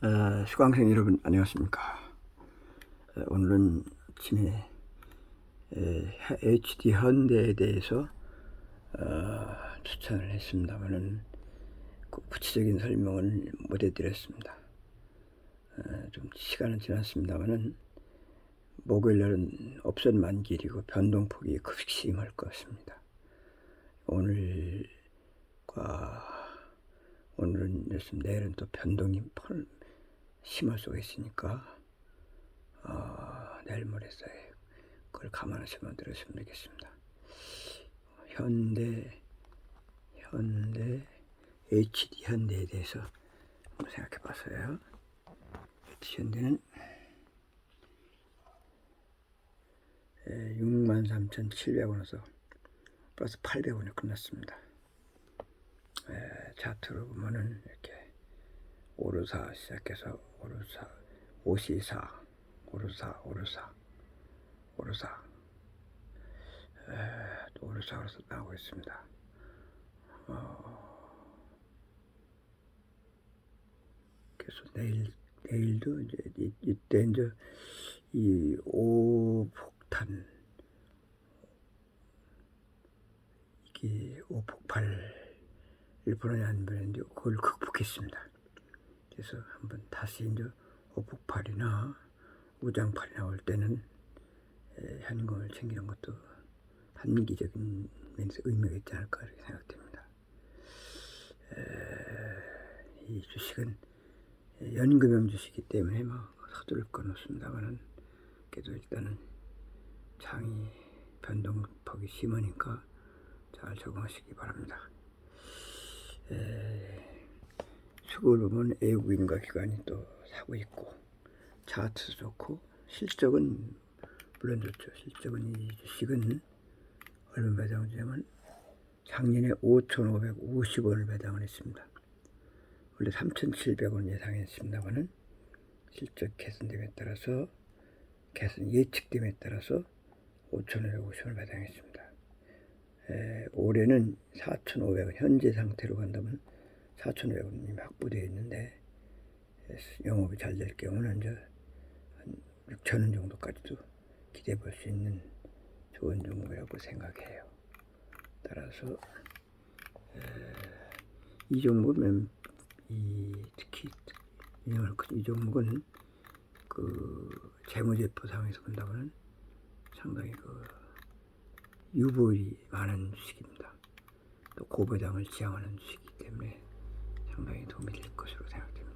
어, 수강생 여러분 안녕하십니까? 어, 오늘은 아침에 에, HD 현대에 대해서 어, 추천을 했습니다만은 그 구체적인 설명을 못 해드렸습니다. 어, 좀 시간은 지났습니다만은 목요일날은 업선 만길이고 변동폭이 급심할 것 같습니다. 오늘과 오늘은 내일은 또 변동이 펄 심할 수가 있으니까 어, 내일 모레사에 그걸 감안하시면 들으시면 되겠습니다. 현대 현대 HD 현대에 대해서 한번 생각해 봤어요. HD 현대는 63,700원에서 플러스 800원에 끝났습니다. 에, 차트로 보면은 이렇게 오르사 시작해서 오르사 오시사 오르사 오르사 오르사 에, 또 오르사 오르사 나오고 있습니다. 어, 그래서 내일 내일도 이제 이, 이때 이제 이 오폭탄 이게 오폭발 일본에 안 보냈는데 그걸 극복했습니다. 다시 이제 오폭발이나 우장팔이 나올 때는 에, 현금을 챙기는 것도 한미기적인 면에서 의미가 있지 않을까 이렇게 생각됩니다. 에, 이 주식은 연금형 주식이기 때문에 뭐 서두를 건 없습니다만은 그래도 일단은 장이 변동폭이 심하니까 잘 적응하시기 바랍니다. 수급을 보면 외국인과 기관이 또 사고 있고 차트도 좋고 실적은 물론 좋죠. 실적은 이 주식은 얼마 배당되면 작년에 5,550원을 배당을 했습니다. 원래 3,700원 예상했습니다만은 실적 개선됨에 따라서 개선 예측됨에 따라서 5,550원을 배당했습니다. 에, 올해는 4,500원 현재 상태로 간다면 4,500원이 확보되어 있는데 에, 영업이 잘 될 경우는 이제 한 6,000원 정도까지도 기대해 볼 수 있는 좋은 종목이라고 생각해요. 따라서 에, 이 종목은 이 특히 이 종목은 그 재무제표상에서 본다면 상당히 그 유보율이 많은 주식입니다. 또 고배당을 지향하는 주식이기 때문에 분명히 도움이 될 것으로 생각됩니다.